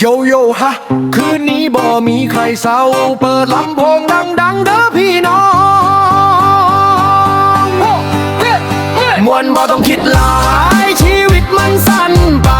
โยโย่ฮะ คืนนี้บ่มีใครเศร้า เปิดลำโพงดัง ๆ เด้อพี่น้องมวนบ่ต้องคิดหลาย ชีวิตมันสั้นไป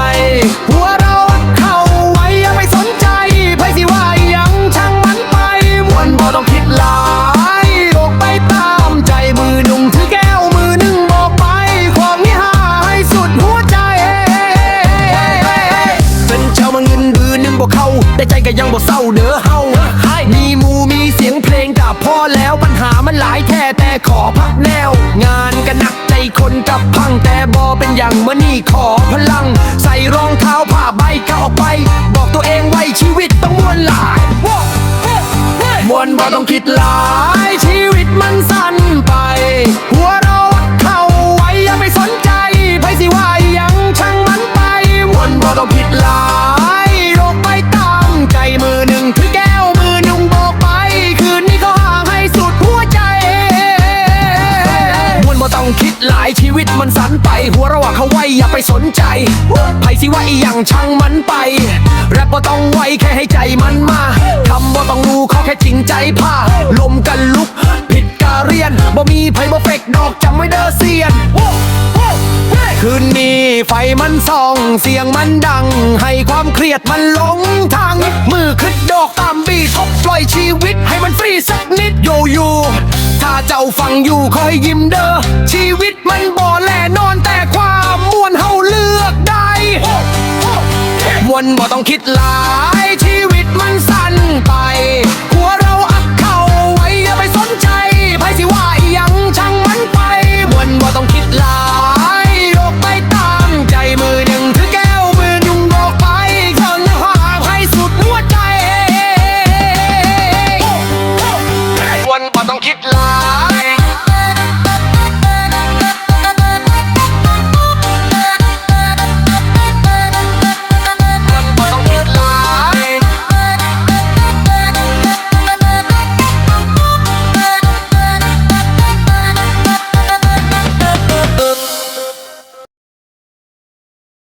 อพักแนว งานก็หนักใจคนกับพังแต่บอเป็นอย่างเมื่อนี่ขอพลัง ใส่รองเท้าผ้าใบก้าวออกไป บอกตัวเองไว้ชีวิตต้องมวนหลายมวนบ่ต้องคิดหลาย ชีวิตมันสันไป หัวเราะเขาไว้อย่าไปสนใจไผสิว่าอีหยังช่างมันไป แรปบ่ต้องไว้แค่ให้ใจมันมาคำบ่ต้องรู้ขอแค่จริงใจพาลมกันลุก ผิดกาเรียนบ่มีไผบ่เฟกดอกจำไว้เด้อเซียนคืนนี้ไฟมันส่องเสียงมันดัง ให้ความเครียดมันหลงทางมือขึ้นดอกตามบีาฟังอยู่คอยยิ้มเด้อชีวิตมันบ่แลนอนแต่ความมวนเฮาเลือกได้มวนบ่ต้องคิดหลายชีวิตมันสั้นไป หัวเราอักเข้าไว้อย่าไปสนใจไพสิว่าอหยังช่างมันไปมวนบ่ต้องคิดหลายยกไปตามใจมือดึงถือแก้วมือหนึ่งโยกไปเคิงหไผสุดหัวใจมวนบ่ต้องคิดหลาย